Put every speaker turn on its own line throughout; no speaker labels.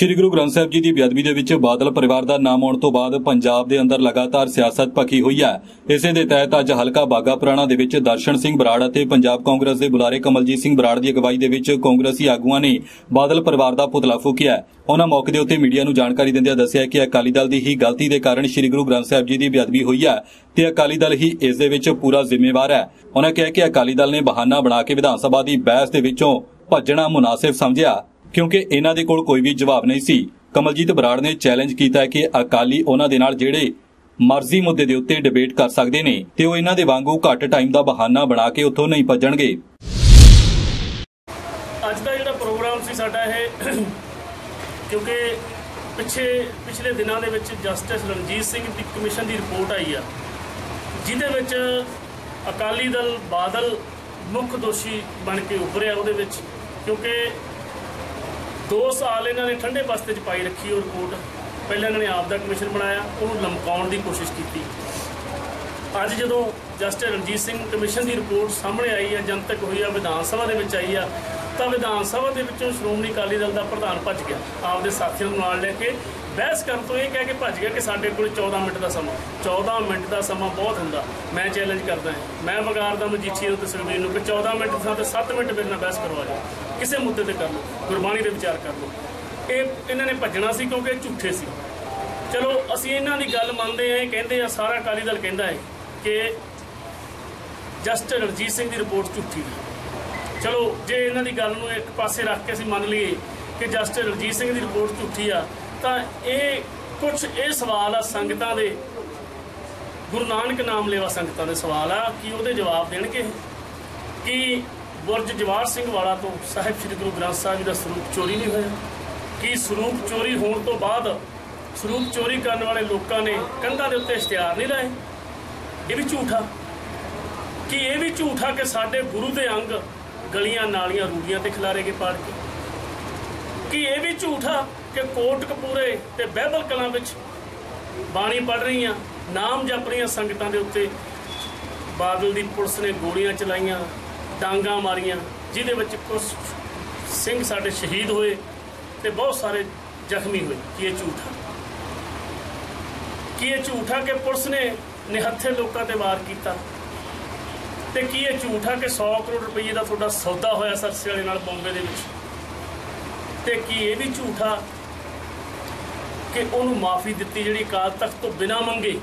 ਸ਼੍ਰੀ ਗੁਰੂ ਗ੍ਰੰਥ ਸਾਹਿਬ ਜੀ ਦੀ ਬੇਅਦਬੀ ਦੇ ਵਿੱਚ ਬਾਦਲ ਪਰਿਵਾਰ ਦਾ ਨਾਮ ਆਉਣ ਤੋਂ ਬਾਅਦ ਪੰਜਾਬ ਦੇ ਅੰਦਰ ਲਗਾਤਾਰ ਸਿਆਸਤ ਭਖੀ ਹੋਈ ਹੈ। ਇਸੇ ਦੇ ਤਹਿਤ ਅੱਜ ਹਲਕਾ ਬਾਗਾ ਪੁਰਾਣਾ ਦੇ ਵਿੱਚ ਦਰਸ਼ਨ ਸਿੰਘ ਬਰਾੜ ਅਤੇ ਪੰਜਾਬ ਕਾਂਗਰਸ ਦੇ ਬੁਲਾਰੇ ਕਮਲਜੀਤ ਸਿੰਘ ਬਰਾੜ ਦੀ ਅਗਵਾਈ ਦੇ ਵਿੱਚ ਕਾਂਗਰਸੀ ਆਗੂਆਂ ਨੇ ਬਾਦਲ ਪਰਿਵਾਰ ਦਾ ਪੁਤਲਾ ਫੂਕਿਆ ਹੈ। ਉਹਨਾਂ ਮੌਕੇ ਦੇ ਉੱਤੇ ਮੀਡੀਆ ਨੂੰ ਜਾਣਕਾਰੀ ਦਿੰਦਿਆਂ ਦੱਸਿਆ ਕਿ ਅਕਾਲੀ ਦਲ ਦੀ ਹੀ ਗਲਤੀ ਦੇ ਕਾਰਨ ਸ਼੍ਰੀ ਗੁਰੂ ਗ੍ਰੰਥ ਸਾਹਿਬ ਜੀ ਦੀ ਬੇਅਦਬੀ ਹੋਈ ਹੈ ਤੇ ਅਕਾਲੀ ਦਲ ਹੀ ਇਸ ਦੇ ਵਿੱਚ ਪੂਰਾ ਜ਼ਿੰਮੇਵਾਰ ਹੈ। ਉਹਨਾਂ ਕਿਹਾ ਕਿ ਅਕਾਲੀ ਦਲ ਨੇ ਬਹਾਨਾ ਬਣਾ ਕੇ ਵਿਧਾਨ ਸਭਾ ਦੀ ਬਹਿਸ ਦੇ ਵਿੱਚੋਂ ਭੱਜਣਾ ਮੁਨਾਸਿਬ ਸਮਝਿਆ। ਕਿਉਂਕਿ ਇਹਨਾਂ ਦੇ ਕੋਲ ਕੋਈ ਵੀ ਜਵਾਬ ਨਹੀਂ ਸੀ। ਕਮਲਜੀਤ ਬਰਾੜ ਨੇ ਚੈਲੰਜ ਕੀਤਾ ਕਿ ਅਕਾਲੀ ਉਹਨਾਂ ਦੇ ਨਾਲ ਜਿਹੜੇ ਮਰਜ਼ੀ ਮੁੱਦੇ ਦੇ ਉੱਤੇ ਡਿਬੇਟ ਕਰ ਸਕਦੇ ਨੇ ਤੇ ਉਹ ਇਹਨਾਂ ਦੇ ਵਾਂਗੂ ਘੱਟ ਟਾਈਮ ਦਾ ਬਹਾਨਾ ਬਣਾ ਕੇ ਉੱਥੋਂ ਨਹੀਂ ਭੱਜਣਗੇ।
ਅੱਜ ਦਾ ਜਿਹੜਾ ਪ੍ਰੋਗਰਾਮ ਸੀ ਸਾਡਾ ਇਹ, ਕਿਉਂਕਿ ਪਿੱਛੇ, ਪਿਛਲੇ ਦਿਨਾਂ ਦੇ ਵਿੱਚ ਜਸਟਿਸ ਰਣਜੀਤ ਸਿੰਘ ਦੀ ਕਮਿਸ਼ਨ ਦੀ ਰਿਪੋਰਟ ਆਈ ਆ, ਜਿਹਦੇ ਵਿੱਚ ਅਕਾਲੀ ਦਲ ਬਾਦਲ ਮੁੱਖ ਦੋਸ਼ੀ ਬਣ ਕੇ ਉੱਭਰਿਆ ਉਹਦੇ ਵਿੱਚ, ਕਿਉਂਕਿ 2 ਸਾਲ ਇਹਨਾਂ ਨੇ ਠੰਡੇ ਬਸਤੇ 'ਚ ਪਾਈ ਰੱਖੀ ਉਹ ਰਿਪੋਰਟ। ਪਹਿਲਾਂ ਇਹਨਾਂ ਨੇ ਆਪ ਦਾ ਕਮਿਸ਼ਨ ਬਣਾਇਆ, ਉਹਨੂੰ ਲਮਕਾਉਣ ਦੀ ਕੋਸ਼ਿਸ਼ ਕੀਤੀ। ਅੱਜ ਜਦੋਂ ਜਸਟਿਸ ਰਣਜੀਤ ਸਿੰਘ ਕਮਿਸ਼ਨ ਦੀ ਰਿਪੋਰਟ ਸਾਹਮਣੇ ਆਈ ਹੈ ਜਨਤਕ ਹੋਈ ਆ, ਵਿਧਾਨ ਸਭਾ ਦੇ ਵਿੱਚ ਆਈ ਆ, ਤਾਂ ਵਿਧਾਨ ਸਭਾ ਦੇ ਵਿੱਚੋਂ ਸ਼੍ਰੋਮਣੀ ਅਕਾਲੀ ਦਲ ਦਾ ਪ੍ਰਧਾਨ ਭੱਜ ਗਿਆ। ਆਪਦੇ ਸਾਥੀਆਂ ਨੂੰ ਨਾਲ ਲੈ ਕੇ ਬਹਿਸ ਕਰਨ ਤੋਂ ਇਹ ਕਹਿ ਕੇ ਭੱਜ ਗਿਆ ਕਿ ਸਾਡੇ ਕੋਲ 14 ਮਿੰਟ ਦਾ ਸਮਾਂ 14 ਮਿੰਟ ਦਾ ਸਮਾਂ ਬਹੁਤ ਹੁੰਦਾ। ਮੈਂ ਚੈਲੰਜ ਕਰਦਾ ਮੈਂ ਵਗਾਰਦਾ ਮਜੀਠੀ ਨੂੰ ਤਸਵੀਰ ਨੂੰ ਕਿ 14 ਮਿੰਟ ਦੀ ਥਾਂ ਤੇ 7 ਮਿੰਟ ਮੇਰੇ ਨਾਲ ਬਹਿਸ ਕਰਵਾ ਜਾਓ ਕਿਸੇ ਮੁੱਦੇ ਤੇ ਕਰ ਲਓ। ਗੁਰਬਾਣੀ ਦੇ ਵਿਚਾਰ ਕਰ ਲਓ। ਇਹ ਇਹਨਾਂ ਨੇ ਭੱਜਣਾ ਸੀ ਕਿਉਂਕਿ ਇਹ ਝੂਠੇ ਸੀ। ਚਲੋ, ਅਸੀਂ ਇਹਨਾਂ ਦੀ ਗੱਲ ਮੰਨਦੇ ਆਂ ਇਹ ਕਹਿੰਦੇ ਆ, ਸਾਰਾ ਅਕਾਲੀ ਦਲ ਕਹਿੰਦਾ ਹੈ ਕਿ ਜਸਟ ਰਣਜੀਤ ਸਿੰਘ ਦੀ ਰਿਪੋਰਟ ਝੂਠੀ ਹੈ। ਚਲੋ, ਜੇ ਇਹਨਾਂ ਦੀ ਗੱਲ ਨੂੰ ਇੱਕ ਪਾਸੇ ਰੱਖ ਕੇ ਅਸੀਂ ਮੰਨ ਲਈਏ ਕਿ ਜਸਟਿਸ ਰਣਜੀਤ ਸਿੰਘ ਦੀ ਰਿਪੋਰਟ ਝੂਠੀ ਆ ਤਾਂ ਇਹ ਕੁਝ ਇਹ ਸਵਾਲ ਆ ਸੰਗਤਾਂ ਦੇ। ਗੁਰੂ ਨਾਨਕ ਨਾਮ ਲੇਵਾ ਸੰਗਤਾਂ ਦੇ ਸਵਾਲ ਆ, ਕਿ ਉਹਦੇ ਜਵਾਬ ਦੇਣਗੇ? ਕਿ ਬੁਰਜ ਜਵਾਰ ਸਿੰਘ ਵਾਲਾ ਤੋਂ ਸਾਹਿਬ ਸ੍ਰੀ ਗੁਰੂ ਗ੍ਰੰਥ ਸਾਹਿਬ ਜੀ ਦਾ ਸਰੂਪ ਚੋਰੀ ਨਹੀਂ ਹੋਇਆ? ਕਿ ਸਰੂਪ ਚੋਰੀ ਹੋਣ ਤੋਂ ਬਾਅਦ ਸਰੂਪ ਚੋਰੀ ਕਰਨ ਵਾਲੇ ਲੋਕਾਂ ਨੇ ਕੰਧਾਂ ਦੇ ਉੱਤੇ ਇਸ਼ਤਿਹਾਰ ਨਹੀਂ ਲਾਏ? ਇਹ ਵੀ ਝੂਠਾ। ਕਿ ਇਹ ਵੀ ਝੂਠਾ ਕਿ ਸਾਡੇ ਗੁਰੂ ਦੇ ਅੰਗ ਗਲੀਆਂ ਨਾਲੀਆਂ ਰੂੜੀਆਂ ਤੇ ਖਿਲਾਰੇ ਕੇ ਪਾੜ ਕੇ? ਕਿ ਇਹ ਵੀ ਝੂਠਾ ਕਿ ਕੋਟ ਕਪੂਰੇ ਤੇ ਬਹਿਬਲ ਕਲਾਂ ਵਿੱਚ ਬਾਣੀ ਪੜ ਰਹੀਆਂ ਨਾਮ ਜਪ ਰਹੀਆਂ ਸੰਗਤਾਂ ਦੇ ਉੱਤੇ। ਬਾਦਲ ਦੀ ਪੁਲਿਸ ਨੇ ਗੋਲੀਆਂ ਚਲਾਈਆਂ, ਡਾਂਗਾ ਮਾਰੀਆਂ, ਜਿਹਦੇ ਵਿੱਚ ਕੁਝ ਸਿੰਘ ਸਾਡੇ ਸ਼ਹੀਦ ਹੋਏ ਤੇ ਬਹੁਤ ਸਾਰੇ ਜ਼ਖਮੀ ਹੋਏ। ਕੀ ਇਹ ਝੂਠਾ ਕੀ ਇਹ ਝੂਠਾ ਕਿ ਪੁਲਿਸ ਨੇ ਨਿਹੱਥੇ ਲੋਕਾਂ ਤੇ ਵਾਰ ਕੀਤਾ? ਤੇ ਕੀ ਇਹ ਝੂਠਾ ਕਿ 100 ਕਰੋੜ ਰੁਪਏ ਦਾ ਤੁਹਾਡਾ ਸੌਦਾ ਹੋਇਆ ਸਰਸੇ ਵਾਲੇ ਨਾਲ ਬੰਬੇ ਦੇ ਵਿੱਚ? ਤੇ ਕੀ ਇਹ ਵੀ ਝੂਠਾ ਕਿ ਉਹਨੂੰ ਮਾਫੀ ਦਿੱਤੀ ਜਿਹੜੀ ਅਕਾਲ ਤਖਤ ਤੋਂ ਬਿਨਾ ਮੰਗੇ।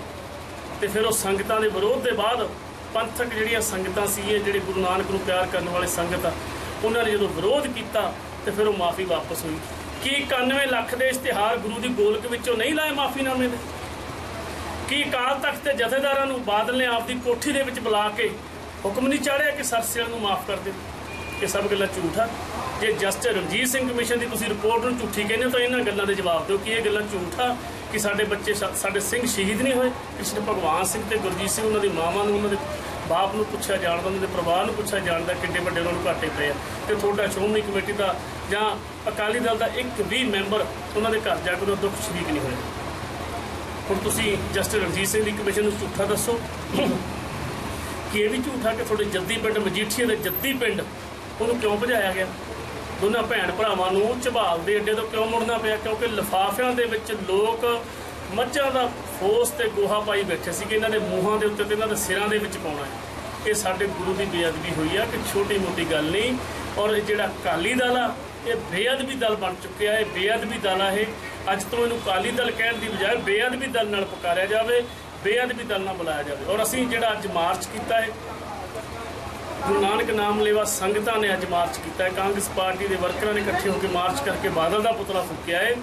ਤੇ ਫਿਰ ਉਹ ਸੰਗਤਾਂ ਦੇ ਵਿਰੋਧ ਦੇ ਬਾਅਦ ਪੰਥਕ ਜਿਹੜੀਆਂ ਸੰਗਤਾਂ ਸੀ, ਇਹ ਜਿਹੜੇ ਗੁਰੂ ਨਾਨਕ ਨੂੰ ਪਿਆਰ ਕਰਨ ਵਾਲੇ ਸੰਗਤ ਆ, ਉਹਨਾਂ ਨੇ ਜਦੋਂ ਵਿਰੋਧ ਕੀਤਾ ਤੇ ਫਿਰ ਉਹ ਮਾਫੀ ਵਾਪਸ ਹੋਈ। ਕੀ 91 ਲੱਖ ਦੇ ਇਸ਼ਤਿਹਾਰ ਗੁਰੂ ਦੀ ਗੋਲਕ ਵਿੱਚੋਂ ਨਹੀਂ ਲਾਏ ਮਾਫੀਨਾਮੇ ਦੇ? ਕੀ ਅਕਾਲ ਤਖਤ ਦੇ ਜਥੇਦਾਰਾਂ ਨੂੰ ਬਾਦਲ ਨੇ ਆਪਦੀ ਕੋਠੀ ਦੇ ਵਿੱਚ ਬੁਲਾ ਕੇ ਹੁਕਮ ਨਹੀਂ ਚਾੜਿਆ ਕਿ ਸਰਸਿਆਂ ਨੂੰ ਮਾਫ ਕਰ ਦਿਓ ਇਹ ਸਭ ਗੱਲਾਂ ਝੂਠ ਆ। ਜੇ ਜਸਟਿਸ ਰਣਜੀਤ ਸਿੰਘ ਕਮਿਸ਼ਨ ਦੀ ਤੁਸੀਂ ਰਿਪੋਰਟ ਨੂੰ ਝੂਠੀ ਕਹਿੰਦੇ ਹੋ ਤਾਂ ਇਹਨਾਂ ਗੱਲਾਂ ਦੇ ਜਵਾਬ ਦਿਓ ਕਿ ਇਹ ਗੱਲਾਂ ਝੂਠ ਆ, ਕਿ ਸਾਡੇ ਬੱਚੇ ਸਾ- ਸਾਡੇ ਸਿੰਘ ਸ਼ਹੀਦ ਨਹੀਂ ਹੋਏ ਕ੍ਰਿਸ਼ਨ ਭਗਵਾਨ ਸਿੰਘ ਤੇ ਗੁਰਜੀਤ ਸਿੰਘ ਉਹਨਾਂ ਦੀ ਮਾਵਾਂ ਨੂੰ, ਉਹਨਾਂ ਦੇ ਬਾਪ ਨੂੰ ਪੁੱਛਿਆ ਜਾਣਦਾ ਉਹਨਾਂ ਦੇ ਪਰਿਵਾਰ ਨੂੰ ਪੁੱਛਿਆ ਜਾਣਦਾ ਕਿੰਨੇ ਵੱਡੇ ਉਹਨਾਂ ਨੂੰ ਘਾਟੇ ਪਏ ਆ। ਤੇ ਤੁਹਾਡਾ ਸ਼੍ਰੋਮਣੀ ਕਮੇਟੀ ਦਾ ਜਾਂ ਅਕਾਲੀ ਦਲ ਦਾ ਇੱਕ ਵੀ ਮੈਂਬਰ ਉਹਨਾਂ ਦੇ ਘਰ ਜਾ ਕੇ ਉਹਦਾ ਦੁੱਖ ਸ਼ਰੀਕ ਨਹੀਂ ਹੋਇਆ। ਹੁਣ ਤੁਸੀਂ ਜਸਟਿਸ ਰਣਜੀਤ ਸਿੰਘ ਦੀ ਕਮਿਸ਼ਨ ਨੂੰ ਝੂਠਾ ਦੱਸੋ ਕਿ ਇਹ ਵੀ ਝੂਠਾ ਕਿ ਤੁਹਾਡੇ ਜੱਦੀ ਪਿੰਡ ਮਜੀਠੀਏ ਦੇ ਜੱਦੀ ਪਿੰਡ ਉਹਨੂੰ ਕਿਉਂ ਭਜਾਇਆ ਗਿਆ? ਦੋਨਾਂ ਭੈਣ ਭਰਾਵਾਂ ਨੂੰ ਝਬਾਲ ਦੇ ਅੱਡੇ ਤੋਂ ਕਿਉਂ ਮੁੜਨਾ ਪਿਆ? ਕਿਉਂਕਿ ਲਿਫਾਫਿਆਂ ਦੇ ਵਿੱਚ ਲੋਕ ਮੱਝਾਂ ਦਾ ਫੋਸ ਤੇ ਗੋਹਾ ਪਾਈ ਬੈਠੇ ਸੀ ਕਿ ਇਹਨਾਂ ਦੇ ਮੂੰਹਾਂ ਦੇ ਉੱਤੇ ਤੇ ਇਹਨਾਂ ਦੇ ਸਿਰਾਂ ਦੇ ਵਿੱਚ ਪਾਉਣਾ ਹੈ। ਇਹ ਸਾਡੇ ਗੁਰੂ ਦੀ ਬੇਅਦਬੀ ਹੋਈ ਆ ਕਿ ਛੋਟੀ ਮੋਟੀ ਗੱਲ ਨਹੀਂ। ਔਰ ਇਹ ਜਿਹੜਾ ਅਕਾਲੀ ਦਲ ਆ, ਇਹ ਬੇਅਦਬੀ ਦਲ ਬਣ ਚੁੱਕਿਆ ਹੈ। ਬੇਅਦਬੀ ਦਲ ਆ ਇਹ। ਅੱਜ ਤੋਂ ਇਹਨੂੰ ਅਕਾਲੀ ਦਲ ਕਹਿਣ ਦੀ ਬਜਾਏ ਬੇਅਦਬੀ ਦਲ ਨਾਲ ਪੁਕਾਰਿਆ ਜਾਵੇ, ਬੇਅਦਬੀ ਦਲ ਨਾਲ ਬੁਲਾਇਆ ਜਾਵੇ। ਔਰ ਅਸੀਂ ਜਿਹੜਾ ਅੱਜ ਮਾਰਚ ਕੀਤਾ ਹੈ ਗੁਰੂ ਨਾਨਕ ਨਾਮ ਲੇਵਾ ਸੰਗਤਾਂ ਨੇ ਅੱਜ ਮਾਰਚ ਕੀਤਾ ਹੈ। ਕਾਂਗਰਸ ਪਾਰਟੀ ਦੇ ਵਰਕਰਾਂ ਨੇ ਇਕੱਠੇ ਹੋ ਕੇ ਮਾਰਚ ਕਰਕੇ ਬਾਦਲ ਦਾ ਪੁਤਲਾ ਫੂਕਿਆ ਹੈ।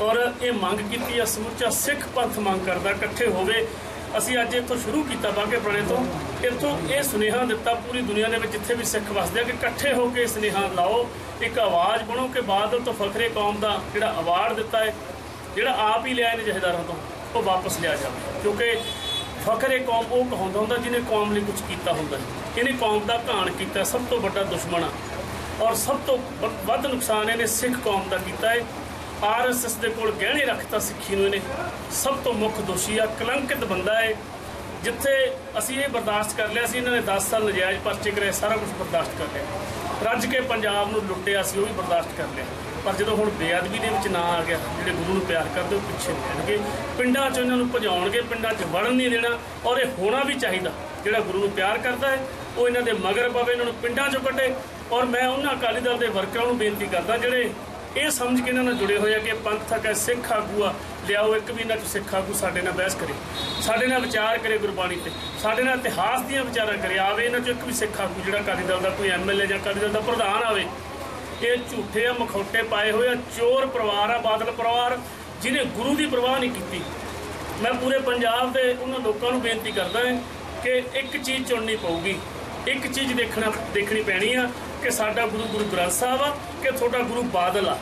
ਔਰ ਇਹ ਮੰਗ ਕੀਤੀ ਹੈ ਸਮੁੱਚਾ ਸਿੱਖ ਪੰਥ ਮੰਗ ਕਰਦਾ ਇਕੱਠੇ ਹੋਵੇ। ਅਸੀਂ ਅੱਜ ਇੱਥੋਂ ਸ਼ੁਰੂ ਕੀਤਾ ਬਾਗੇ ਪੁਰਾਣੇ ਤੋਂ। ਇੱਥੋਂ ਇਹ ਸੁਨੇਹਾ ਦਿੱਤਾ ਪੂਰੀ ਦੁਨੀਆ ਦੇ ਵਿੱਚ ਜਿੱਥੇ ਵੀ ਸਿੱਖ ਵਸਦੇ ਆ ਕਿ ਇਕੱਠੇ ਹੋ ਕੇ ਸੁਨੇਹਾ ਲਾਓ। ਇੱਕ ਆਵਾਜ਼ ਬਣੋ ਕਿ ਬਾਦਲ ਤੋਂ ਫਖਰੇ ਕੌਮ ਦਾ ਜਿਹੜਾ ਅਵਾਰਡ ਦਿੱਤਾ ਹੈ, ਜਿਹੜਾ ਆਪ ਹੀ ਲਿਆ ਇਹਨੇ ਜਹੇਦਾਰਾਂ ਤੋਂ, ਉਹ ਵਾਪਸ ਲਿਆ ਜਾਵੇ। ਕਿਉਂਕਿ ਫਖਰੇ ਕੌਮ ਉਹ ਕਹਾਉਂਦਾ ਹੁੰਦਾ ਜਿਹਨੇ ਕੌਮ ਲਈ ਕੁਝ ਕੀਤਾ ਹੁੰਦਾ ਹੈ। ਇਹਨੇ ਕੌਮ ਦਾ ਘਾਣ ਕੀਤਾ, ਸਭ ਤੋਂ ਵੱਡਾ ਦੁਸ਼ਮਣ ਆ। ਔਰ ਸਭ ਤੋਂ ਵ- ਵੱਧ ਨੁਕਸਾਨ ਇਹਨੇ ਸਿੱਖ ਕੌਮ ਦਾ ਕੀਤਾ ਹੈ ਆਰਐਸਐਸ ਦੇ ਕੋਲ ਗਹਿਣੇ ਰੱਖਤਾ ਸਿੱਖੀ ਨੂੰ ਇਹਨੇ। ਸਭ ਤੋਂ ਮੁੱਖ ਦੋਸ਼ੀ ਆ, ਕਲੰਕਿਤ ਬੰਦਾ ਹੈ ਜਿੱਥੇ ਅਸੀਂ ਇਹ ਬਰਦਾਸ਼ਤ ਕਰ ਲਿਆ ਸੀ, ਇਹਨਾਂ ਨੇ 10 ਸਾਲ ਨਜਾਇਜ਼ ਪਰਚੇ ਕਰੇ ਸਾਰਾ ਕੁਝ ਬਰਦਾਸ਼ਤ ਕਰ ਲਿਆ। ਰੱਜ ਕੇ ਪੰਜਾਬ ਨੂੰ ਲੁੱਟਿਆ ਸੀ, ਉਹ ਵੀ ਬਰਦਾਸ਼ਤ ਕਰ ਲਿਆ। ਪਰ ਜਦੋਂ ਹੁਣ ਬੇਅਦਬੀ ਦੇ ਵਿੱਚ ਨਾ ਆ ਗਿਆ, ਜਿਹੜੇ ਗੁਰੂ ਨੂੰ ਪਿਆਰ ਕਰਦੇ, ਉਹ ਪਿੱਛੇ ਰਹਿਣਗੇ। ਪਿੰਡਾਂ 'ਚ ਇਹਨਾਂ ਨੂੰ ਭਜਾਉਣਗੇ, ਪਿੰਡਾਂ 'ਚ ਵੜਨ ਨਹੀਂ ਦੇਣਾ। ਔਰ ਇਹ ਹੋਣਾ ਵੀ ਚਾਹੀਦਾ, ਜਿਹੜਾ ਗੁਰੂ ਨੂੰ ਪਿਆਰ ਕਰਦਾ ਹੈ ਉਹ ਇਹਨਾਂ ਦੇ ਮਗਰ ਪਵੇ, ਇਹਨਾਂ ਨੂੰ ਪਿੰਡਾਂ 'ਚੋਂ ਕੱਢੇ। ਔਰ ਮੈਂ ਉਹਨਾਂ ਅਕਾਲੀ ਦਲ ਦੇ ਵਰਕਰਾਂ ਨੂੰ ਬੇਨਤੀ ਕਰਦਾ, ਜਿਹੜੇ ਇਹ ਸਮਝ ਕੇ ਇਹਨਾਂ ਨਾਲ ਜੁੜੇ ਹੋਏ ਆ ਕਿ ਪੰਥ ਤੱਕ ਹੈ ਸਿੱਖ ਆਗੂ ਆ, ਲਿਆਓ ਇੱਕ ਵੀ ਇਹਨਾਂ 'ਚ ਸਿੱਖ ਆਗੂ, ਸਾਡੇ ਨਾਲ ਬਹਿਸ ਕਰੇ। ਸਾਡੇ ਨਾਲ ਵਿਚਾਰ ਕਰੇ ਗੁਰਬਾਣੀ ਤੇ। ਸਾਡੇ ਨਾਲ ਇਤਿਹਾਸ ਦੀਆਂ ਵਿਚਾਰਾਂ ਕਰੇ। ਆਵੇ ਇਹਨਾਂ 'ਚ ਇੱਕ ਵੀ ਸਿੱਖ ਆਗੂ ਜਿਹੜਾ ਅਕਾਲੀ ਦਲ ਦਾ ਕੋਈ ਐਮਐਲਏ ਜਾਂ ਅਕਾਲੀ ਦਲ ਦਾ ਪ੍ਰਧਾਨ ਆਵੇ। ਇਹ ਝੂਠੇ ਆ, ਮਖੌਟੇ ਪਾਏ ਹੋਏ ਆ, ਚੋਰ ਪਰਿਵਾਰ ਆ, ਬਾਦਲ ਪਰਿਵਾਰ, ਜਿਹਨੇ ਗੁਰੂ ਦੀ ਪਰਵਾਹ ਨਹੀਂ ਕੀਤੀ। ਮੈਂ ਪੂਰੇ ਪੰਜਾਬ ਦੇ ਉਹਨਾਂ ਲੋਕਾਂ ਨੂੰ ਬੇਨਤੀ ਕਰਦਾ ਹਾਂ ਕਿ ਇੱਕ ਚੀਜ਼ ਚੁਣਨੀ ਪਊਗੀ। ਇੱਕ ਚੀਜ਼ ਦੇਖਣਾ ਦੇਖਣੀ ਪੈਣੀ ਆ ਕਿ ਸਾਡਾ ਗੁਰੂ ਗੁਰੂ ਗ੍ਰੰਥ ਸਾਹਿਬ ਆ ਕਿ ਤੁਹਾਡਾ ਗੁਰੂ ਬਾਦਲ ਆ।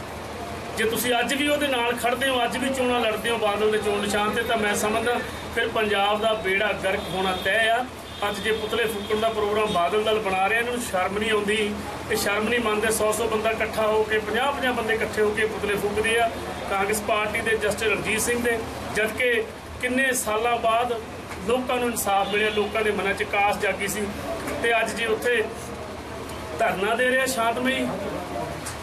ਜੇ ਤੁਸੀਂ ਅੱਜ ਵੀ ਉਹਦੇ ਨਾਲ ਖੜਦੇ ਹੋ, ਅੱਜ ਵੀ ਚੋਣਾਂ ਲੜਦੇ ਹੋ ਬਾਦਲ ਦੇ ਚੋਣ ਨਿਸ਼ਾਨ ਤੇ, ਤਾਂ ਮੈਂ ਸਮਝਦਾ ਫਿਰ ਪੰਜਾਬ ਦਾ ਬੇੜਾ ਗਰਕ ਹੋਣਾ ਤੈਅ ਆ। ਅੱਜ ਜੇ ਪੁਤਲੇ ਫੂਕਣ ਦਾ ਪ੍ਰੋਗਰਾਮ ਬਾਦਲ ਦਲ ਬਣਾ ਰਿਹਾ, ਇਹਨਾਂ ਨੂੰ ਸ਼ਰਮ ਨਹੀਂ ਆਉਂਦੀ। ਇਹ ਸ਼ਰਮ ਨਹੀਂ ਮੰਨਦੇ 100-100 ਬੰਦਾ ਇਕੱਠਾ ਹੋ ਕੇ 50-50 ਬੰਦੇ ਇਕੱਠੇ ਹੋ ਕੇ ਪੁਤਲੇ ਫੂਕਦੇ ਆ। ਕਾਂਗਰਸ ਪਾਰਟੀ ਦੇ ਜਸਟਿਸ ਰਣਜੀਤ ਸਿੰਘ ਦੇ, ਜਦਕਿ ਕਿੰਨੇ ਸਾਲਾਂ ਬਾਅਦ ਲੋਕਾਂ ਨੂੰ ਇਨਸਾਫ ਮਿਲਿਆ, ਲੋਕਾਂ ਦੇ ਮਨਾਂ 'ਚ ਕਾਸ ਜਾਗੀ ਸੀ ਤੇ ਅੱਜ ਜੇ ਉੱਥੇ ਧਰਨਾ ਦੇ ਰਿਹਾ ਸ਼ਾਂਤਮਈ।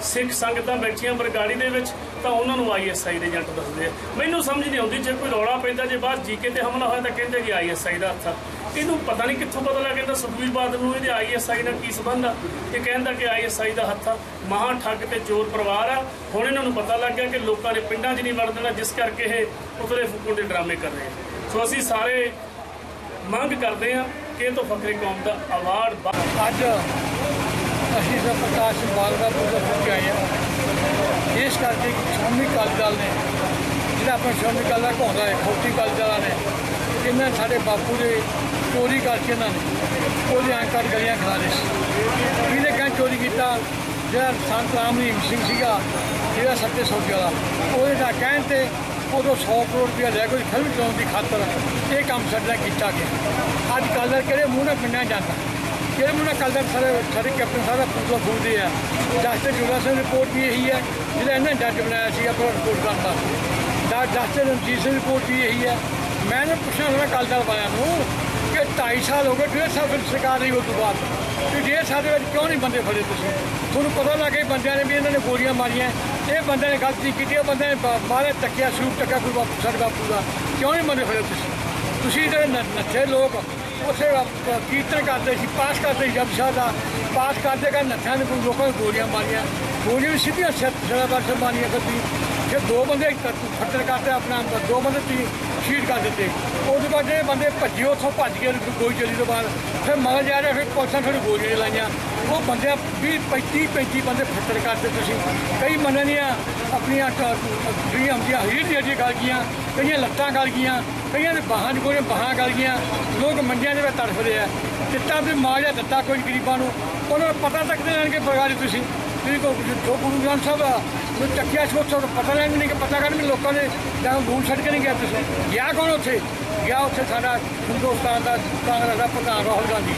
ਸਿੱਖ ਸੰਗਤਾਂ ਬੈਠੀਆਂ ਬਰਗਾੜੀ ਦੇ ਵਿੱਚ, ਤਾਂ ਉਹਨਾਂ ਨੂੰ ਆਈਐਸਆਈ ਦੇ ਏਜੰਟ ਦੱਸਦੇ ਆ। ਮੈਨੂੰ ਸਮਝ ਨਹੀਂ ਆਉਂਦੀ, ਜੇ ਕੋਈ ਰੌਲਾ ਪੈਂਦਾ, ਜੇ ਬਾਅਦ ਜੀਕੇ ਤੇ ਹਮਲਾ ਹੋਇਆ ਤਾਂ ਕਹਿੰਦੇ ਕਿ ਆਈਐਸਆਈ ਦਾ ਹੱਥ ਆ ਇਹਨੂੰ ਪਤਾ ਨਹੀਂ ਕਿੱਥੋਂ ਪਤਾ ਲੱਗ ਜਾਂਦਾ ਸੁਖਬੀਰ ਬਾਦਲ ਨੂੰ ਇਹਦੇ ਆਈਐਸਆਈ ਨਾਲ ਕੀ ਸੰਬੰਧ ਆ? ਇਹ ਕਹਿੰਦਾ ਕਿ ਆਈਐਸਆਈ ਦਾ ਹੱਥ ਆ। ਮਹਾ ਠੱਗ ਤੇ ਚੋਰ ਪਰਿਵਾਰ ਆ। ਹੁਣ ਇਹਨਾਂ ਨੂੰ ਪਤਾ ਲੱਗ ਗਿਆ ਕਿ ਲੋਕਾਂ ਨੇ ਪਿੰਡਾਂ 'ਚ ਨਹੀਂ ਵੜ ਦੇਣਾ, ਜਿਸ ਕਰਕੇ ਇਹ ਉਤਲੇ ਫੁੱਕਣ ਦੇ ਡਰਾਮੇ ਕਰ ਰਹੇ ਸੋ ਅਸੀਂ ਸਾਰੇ ਮੰਗ ਕਰਦੇ ਆ ਕਿ ਇਹ ਤੋਂ ਫਕਰੇ ਕੌਮ ਦਾ ਅਵਾਰਡ
ਅੱਜ ਅਸੀਂ ਸਭ ਪ੍ਰਕਾਸ਼ ਸਿੰਘ ਦਾ ਪੂਜਾ ਕਰਕੇ ਆਏ ਹਾਂ। ਇਸ ਕਰਕੇ ਸ਼੍ਰੋਮਣੀ ਅਕਾਲੀ ਦਲ ਨੇ, ਜਿਹੜਾ ਆਪਣਾ ਸ਼੍ਰੋਮਣੀ ਅਕਾਲੀ ਦਲ ਘਾਉਂਦਾ ਹੈ ਖੋਟੀ ਅਕਾਲੀ ਦਲ ਨੇ ਇਹਨਾਂ ਸਾਡੇ ਬਾਪੂ ਦੇ ਚੋਰੀ ਕਰਕੇ ਇਹਨਾਂ ਨੇ, ਉਹਦੇ ਅੰਕਰ ਗਲੀਆਂ ਖਾ ਲਏ ਸੀ ਇਹਨੇ ਕਹਿ ਚੋਰੀ ਕੀਤਾ, ਜਿਹੜਾ ਸੰਤ ਰਾਮ ਰਹੀਮ ਸਿੰਘ ਸੀਗਾ, ਜਿਹੜਾ ਸੱਤੇ ਸੌਦੇ ਵਾਲਾ, ਉਹਦੇ ਦਾ ਕਹਿਣ ਤੇ ਉਦੋਂ 100 ਕਰੋੜ ਰੁਪਇਆ ਲੈ ਕੋਈ ਫਿਲਮ ਚਲਾਉਣ ਦੀ ਖਾਤਰ ਇਹ ਕੰਮ ਸਾਡੇ ਨਾਲ ਕੀਤਾ ਗਿਆ। ਅੱਜ ਕੱਲ੍ਹ ਦਾ ਕਿਹੜੇ ਮੂੰਹ ਨਾਲ ਪਿੰਡਾਂ ਜਾਂਦਾ? ਕਿਹੜੇ ਮੁੰਡਾ ਕੱਲ ਦਾ ਸਾਰੇ ਸਾਡੇ ਕੈਪਟਨ ਸਾਹਿਬ ਦਾ ਪੂਰਾ ਫੂਕਦੇ ਆ? ਡਾਕਟਰ ਜੁਲਾ ਸਿੰਘ ਰਿਪੋਰਟ ਵੀ ਇਹੀ ਹੈ, ਜਿਹੜਾ ਇਹਨਾਂ ਨੇ ਜੱਜ ਬਣਾਇਆ ਸੀਗਾ ਆਪਣਾ ਰਿਪੋਰਟ ਕਰਨ ਦਾ। ਦਾ ਡਾਕਟਰ ਰਣਜੀਤ ਸਿੰਘ ਰਿਪੋਰਟ ਵੀ ਇਹੀ ਹੈ। ਮੈਂ ਨਾ ਪੁੱਛਣਾ ਹੋਣਾ ਕੱਲ ਦਾ ਵਾਲਿਆਂ ਨੂੰ ਕਿ 2.5 ਸਾਲ ਹੋ ਗਏ ਡੇਢ ਸਾਲ ਫਿਰ ਸਰਕਾਰ ਰਹੀ ਉਸ ਤੋਂ ਬਾਅਦ। ਕਿ ਡੇਢ ਸਾਲ ਦੇ ਵਿੱਚ ਕਿਉਂ ਨਹੀਂ ਬੰਦੇ ਫੜੇ ਤੁਸੀਂ? ਤੁਹਾਨੂੰ ਪਤਾ ਲੱਗ ਗਿਆ ਬੰਦਿਆਂ ਨੇ ਵੀ ਇਹਨਾਂ ਨੇ ਗੋਲੀਆਂ ਮਾਰੀਆਂ। ਇਹ ਬੰਦਿਆਂ ਨੇ ਗਲਤੀ ਕੀਤੀ, ਉਹ ਬੰਦਿਆਂ ਨੇ ਬਾ- ਮਾਰੇ ਟੱਕਿਆ ਸੂਪ ਟੱਕਾ ਕੋਈ ਬਾਪੂ ਸਾਡੇ ਬਾਪੂ ਦਾ। ਕਿਉਂ ਨਹੀਂ ਬੰਦੇ ਫੜੇ ਤੁਸੀਂ? ਤੁਸੀਂ ਜਿਹੜੇ ਨ- ਨੱਠੇ ਲੋਕ, ਉੱਥੇ ਕੀਰਤਨ ਕਰਦੇ ਸੀ ਪਾਸ ਕਰਦੇ ਸੀ, ਜਪ ਸਾਹਿਬ ਦਾ ਪਾਸ ਕਰਦੇ ਕਰ ਨੱਥਾਂ ਨੇ ਕੋਈ ਲੋਕਾਂ ਨੂੰ ਗੋਲੀਆਂ ਮਾਰੀਆਂ। ਗੋਲੀਆਂ ਵੀ ਸਿੱਧੀਆਂ ਸਿਰਾ ਪਾਸੇ ਮਾਰੀਆਂ ਕਰਦੀ ਜੇ ਦੋ ਬੰਦੇ ਕ- ਫੱਟਰ ਕਰਦੇ ਆਪਣਾ, ਦੋ ਬੰਦੇ ਤੀ ਸ਼ਹੀਦ ਕਰ ਦਿੱਤੇ। ਉਸ ਤੋਂ ਬਾਅਦ ਜਿਹੜੇ ਬੰਦੇ ਭੱਜੇ, ਉੱਥੋਂ ਭੱਜ ਗਏ ਗੋਲੀ ਚੱਲੀ ਤੋਂ ਬਾਅਦ। ਫਿਰ ਮਗਰ ਜਾ ਰਿਹਾ, ਫਿਰ ਪੁਲਿਸਾਂ ਫਿਰ ਗੋਲੀਆਂ ਲਾਈਆਂ। ਉਹ ਬੰਦੇ 20 35 35 ਬੰਦੇ ਫੱਟਰ ਕਰਦੇ ਤੁਸੀਂ ਕਈ ਮੰਨਣੀਆਂ ਆਪਣੀਆਂ ਜਿਹੜੀਆਂ ਹੁੰਦੀਆਂ, ਹੀਰ ਦੀਆਂ ਜਿਹੜੀਆਂ ਗਲ ਕਈਆਂ ਲੱਤਾਂ ਗਲ ਗਈਆਂ, ਕਈਆਂ ਦੇ ਬਾਹਾਂ 'ਚ ਕੋਈ ਬਾਹਾਂ ਗਲ ਗਈਆਂ। ਲੋਕ ਮੰਜਿਆਂ ਦੇ ਵਿੱਚ ਤੜਫਦੇ ਆ। ਦਿੱਤਾ ਵੀ ਮਾਜਾ ਦਿੱਤਾ ਕੋਈ ਗਰੀਬਾਂ ਨੂੰ। ਉਹਨਾਂ ਨੂੰ ਪਤਾ ਤੱਕ ਨਹੀਂ ਲੈਣਗੇ ਬਗਾਰੀ ਤੁਸੀਂ। ਤੁਸੀਂ ਕੋ ਜੋ ਗੁਰੂ ਗ੍ਰੰਥ ਸਾਹਿਬ ਦਾ ਨੂੰ ਚੱਕਿਆ ਸੋਚ ਸੋਚ ਪਤਾ ਲੈਣ ਨਹੀਂ ਕਿ ਪਤਾ ਕਰਨ ਵੀ ਲੋਕਾਂ ਨੇ ਜਾਂ ਦੂਰ ਛੱਡ ਕੇ ਨਹੀਂ ਗਿਆ ਤੁਸੀਂ। ਗਿਆ ਕੌਣ ਉੱਥੇ? ਗਿਆ ਉੱਥੇ ਸਾਡਾ ਹਿੰਦੁਸਤਾਨ ਦਾ ਕਾਂਗਰਸ ਦਾ ਪ੍ਰਧਾਨ ਰਾਹੁਲ ਗਾਂਧੀ।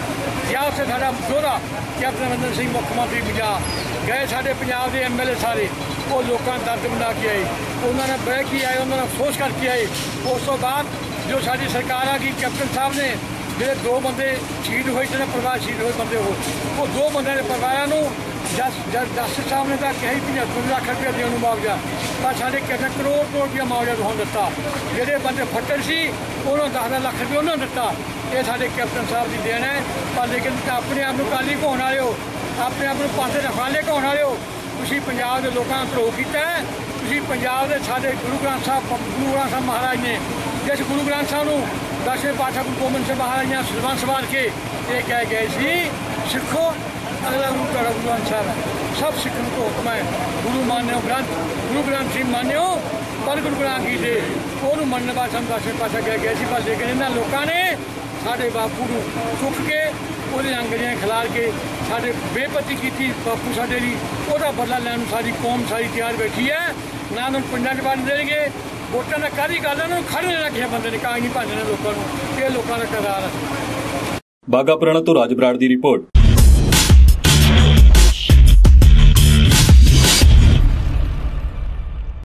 ਗਿਆ ਉੱਥੇ ਸਾਡਾ ਯੋਧਾ ਕੈਪਟਨ ਅਮਰਿੰਦਰ ਸਿੰਘ ਮੁੱਖ ਮੰਤਰੀ ਪੰਜਾਬ ਗਏ ਸਾਡੇ ਪੰਜਾਬ ਦੇ ਐਮਐਲਏ ਸਾਰੇ। ਉਹ ਲੋਕਾਂ ਦਾ ਦਰਦ ਬਣਾ ਕੇ ਆਏ ਉਹਨਾਂ ਨੇ ਬਹਿ ਕੇ ਆਏ, ਉਹਨਾਂ ਨੇ ਅਫਸੋਸ ਕਰਕੇ ਆਏ। ਉਸ ਤੋਂ ਬਾਅਦ ਜੋ ਸਾਡੀ ਸਰਕਾਰ ਆ ਗਈ, ਕੈਪਟਨ ਸਾਹਿਬ ਨੇ, ਜਿਹੜੇ ਦੋ ਬੰਦੇ ਸ਼ਹੀਦ ਹੋਏ ਜਿਹਨਾਂ ਪਰਿਵਾਰ ਸ਼ਹੀਦ ਹੋਏ ਬੰਦੇ ਉਹ ਉਹ ਦੋ ਬੰਦਿਆਂ ਦੇ ਪਰਿਵਾਰਾਂ ਨੂੰ ਜਸ ਜਸਟਿਸ ਸਾਹਿਬ ਨੇ ਤਾਂ ਕਿਹਾ ਸੀ 75 ਲੱਖ ਰੁਪਏ ਦੇਣ ਨੂੰ ਮੁਆਵਜ਼ਾ। ਪਰ ਸਾਡੇ ਕਿੰਨੇ ਕਰੋੜ ਕਰੋੜ ਰੁਪਏ ਮੁਆਵਜ਼ਾ ਤੁਹਾਨੂੰ ਦਿੱਤਾ। ਜਿਹੜੇ ਬੰਦੇ ਫੱਟੜ ਸੀ, ਉਹਨਾਂ 10 ਲੱਖ ਰੁਪਏ ਉਹਨਾਂ ਨੂੰ ਦਿੱਤਾ। ਇਹ ਸਾਡੇ ਕੈਪਟਨ ਸਾਹਿਬ ਦੀ ਦੇਣ ਹੈ। ਪਰ ਲੇਕਿਨ ਆਪਣੇ ਆਪ ਨੂੰ ਕਾਲੀ ਘੋਣ ਵਾਲਿਓ ਆਪਣੇ ਆਪ ਨੂੰ ਪਾਸੇ ਰਖਾਲੇ ਘੋਣ ਵਾਲਿਓ ਤੁਸੀਂ ਪੰਜਾਬ ਦੇ ਲੋਕਾਂ ਦਾ ਧਰੋ ਕੀਤਾ ਹੈ। ਤੁਸੀਂ ਪੰਜਾਬ ਦੇ ਸਾਡੇ ਗੁਰੂ ਗ੍ਰੰਥ ਸਾਹਿਬ ਗੁਰੂ ਗ੍ਰੰਥ ਸਾਹਿਬ ਮਹਾਰਾਜ ਨੇ ਜਿਸ ਗੁਰੂ ਗ੍ਰੰਥ ਸਾਹਿਬ ਨੂੰ ਦਸਵੇਂ ਪਾਤਸ਼ਾਹ ਗੁਰੂ ਗੋਬਿੰਦ ਸਿੰਘ ਮਹਾਰਾਜ ਨੇ ਸਲਵਾਨ ਸਵਾਰ ਕੇ ਇਹ ਕਹਿ ਗਏ ਸੀ, ਸਿੱਖੋ, ਅਗਲਾ ਗੁਰੂ ਤੁਹਾਡਾ ਗੁਰੂ ਗ੍ਰੰਥ ਸਾਹਿਬ ਹੈ ਸਭ ਸਿੱਖਣ ਕੋ ਹੁਕਮ ਹੈ ਗੁਰੂ ਮੰਨਿਓ ਗ੍ਰੰਥ, ਗੁਰੂ ਗ੍ਰੰਥ ਸਾਹਿਬ ਮੰਨਿਓ ਪਰ ਗੁਰੂ ਗ੍ਰੰਥ ਜੀ ਦੇ ਉਹਨੂੰ ਮੰਨਣ ਵਾਸਤੇ ਸਾਨੂੰ ਦਸਵੇਂ ਪਾਤਸ਼ਾਹ ਕਹਿ ਗਏ ਸੀ ਪਰ ਲੇਕਿਨ ਇਹਨਾਂ ਲੋਕਾਂ ਨੇ ਸਾਡੇ ਬਾਪੂ ਨੂੰ ਚੁੱਕ ਕੇ ਉਹਦੇ ਅੰਗਰੇਜ਼ਾਂ ਖਿਲਾਰ ਕੇ ਸਾਡੇ ਬੇਪਤੀ ਕੀਤੀ ਬਾਪੂ ਸਾਡੇ ਦੀ ਉਹਦਾ ਬਦਲਾ ਲੈਣ ਨੂੰ ਸਾਡੀ ਕੌਮ ਸਾਰੀ ਤਿਆਰ ਬੈਠੀ ਹੈ। ਨਾ ਉਹਨੂੰ ਪਿੰਡਾਂ 'ਚ ਵੰਡ ਦੇਣਗੇ ਵੋਟਾਂ ਦਾ ਕਾਹਦੀ ਗੱਲ ਹੈ, ਉਹਨਾਂ ਨੂੰ ਖੜ੍ਹ ਲੈਣਾ ਬੰਦੇ ਨੇ ਕਾਹ ਨਹੀਂ ਭਾਜਣੇ ਲੋਕਾਂ ਨੂੰ ਇਹ ਲੋਕਾਂ ਦਾ ਕਿਰਦਾਰ ਹੈ।
ਬਾਗਾ ਪੁਰਾਣਾ ਤੋਂ ਰਾਜ ਬਰਾੜ ਦੀ ਰਿਪੋਰਟ।